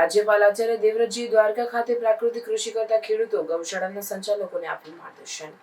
રાજ્યપાલ આચાર્ય દેવવ્રતજી દ્વારકા ખાતે પ્રાકૃતિક કૃષિ કરતા ખેડૂતો ગૌશાળાના સંચાલકોને આપ્યું માર્ગદર્શન.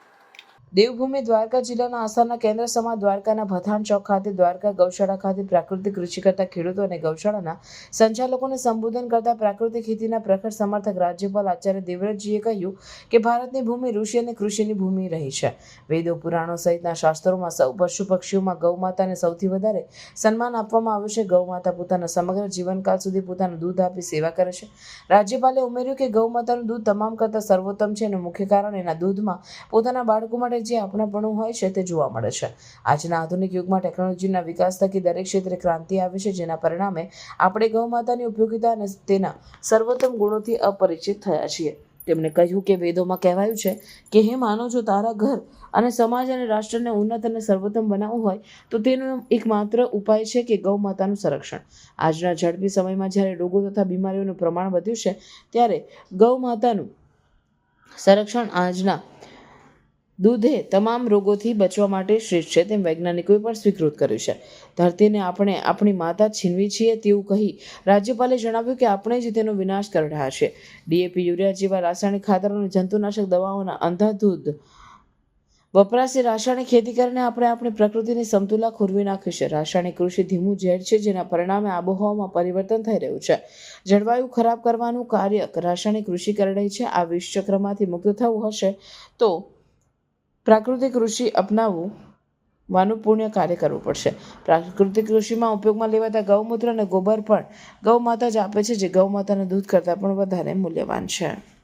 દેવભૂમિ દ્વારકા જિલ્લાના આસારના કેન્દ્ર સમા દ્વારકાના ભથાણ ચોક ખાતે દ્વારકા ગૌશાળા ખાતે પ્રાકૃતિક કૃષિ કરતા ખેડૂતો અને ગૌશાળાના સંચાલકોને સંબોધન કરતા પ્રાકૃતિક ખેતીના પ્રખર સમર્થક રાજ્યપાલ આચાર્ય દેવવ્રતજીએ કહ્યું કે ભારતની ભૂમિ ઋષિ અને કૃષિની ભૂમિ રહી છે. વેદો, પુરાણો સહિતના શાસ્ત્રોમાં સૌ પશુ પક્ષીઓમાં ગૌમાતાને સૌથી વધારે સન્માન આપવામાં આવ્યું છે. ગૌમાતા પોતાના સમગ્ર જીવનકાળ સુધી પોતાનું દૂધ આપી સેવા કરે છે. રાજ્યપાલે ઉમેર્યું કે ગૌમાતાનું દૂધ તમામ કરતાં સર્વોત્તમ છે અને મુખ્ય કારણ એના દૂધમાં પોતાના બાળકો માટે જે આપણાપણું હોય છે તે જોવા મળે છે. આજના આધુનિક યુગમાં ટેકનોલોજીના વિકાસ થકી દરેક ક્ષેત્રે ક્રાંતિ આવી છે, જેના પરિણામે આપણે ગૌ માતાની ઉપયોગિતા અને તેના સર્વોત્તમ ગુણોથી અપરિચિત થયા છીએ. તેમણે કહ્યું કે વેદોમાં કહેવાયું છે કે, હે માનો, જો તારા ઘર અને સમાજ અને રાષ્ટ્રને ઉન્નત અને સર્વોત્તમ બનાવવું હોય, તો તેનો એકમાત્ર ઉપાય છે કે ગૌ માતાનું સંરક્ષણ. આજના ઝડપી સમયમાં જ્યારે રોગો તથા બીમારીઓનું પ્રમાણ વધ્યું છે, ત્યારે ગૌ માતાનું સંરક્ષણ આજના દૂધે તમામ રોગોથી બચવા માટે શ્રેષ્ઠ છે. તેમ વૈજ્ઞાનિકોએ પણ સ્વીકૃત કર્યું છે. ધરતીને આપણે આપણી માતા છીનવી છીએ તેવું કહી રાજ્યપાલે જણાવ્યું કે આપણે જ તેનો વિનાશ કરી રહ્યા છીએ. ડીએપી યુરિયા જેવા રાસાયણિક ખાતરો અને જંતુનાશક દવાઓના અંધાધૂધ વપરાશે. રાસાયણિક ખેતી કરીને આપણે આપણી પ્રકૃતિની સમતુલા ખોરવી નાખી છે રાસાયણિક કૃષિ ધીમું ઝેર છે જેના પરિણામે આબોહવામાં પરિવર્તન થઈ રહ્યું છે. જળવાયુ ખરાબ કરવાનું કાર્ય રાસાયણિક કૃષિ કરી છે. આ વિષચક્રમાંથી મુક્ત થવું હશે તો પ્રાકૃતિક કૃષિ અપનાવવું વાનું પુણ્ય કાર્ય કરવું પડશે. પ્રાકૃતિક કૃષિમાં ઉપયોગમાં લેવાતા ગૌમૂત્ર અને ગોબર પણ ગૌ માતા જ આપે છે, જે ગૌ દૂધ કરતાં પણ વધારે મૂલ્યવાન છે.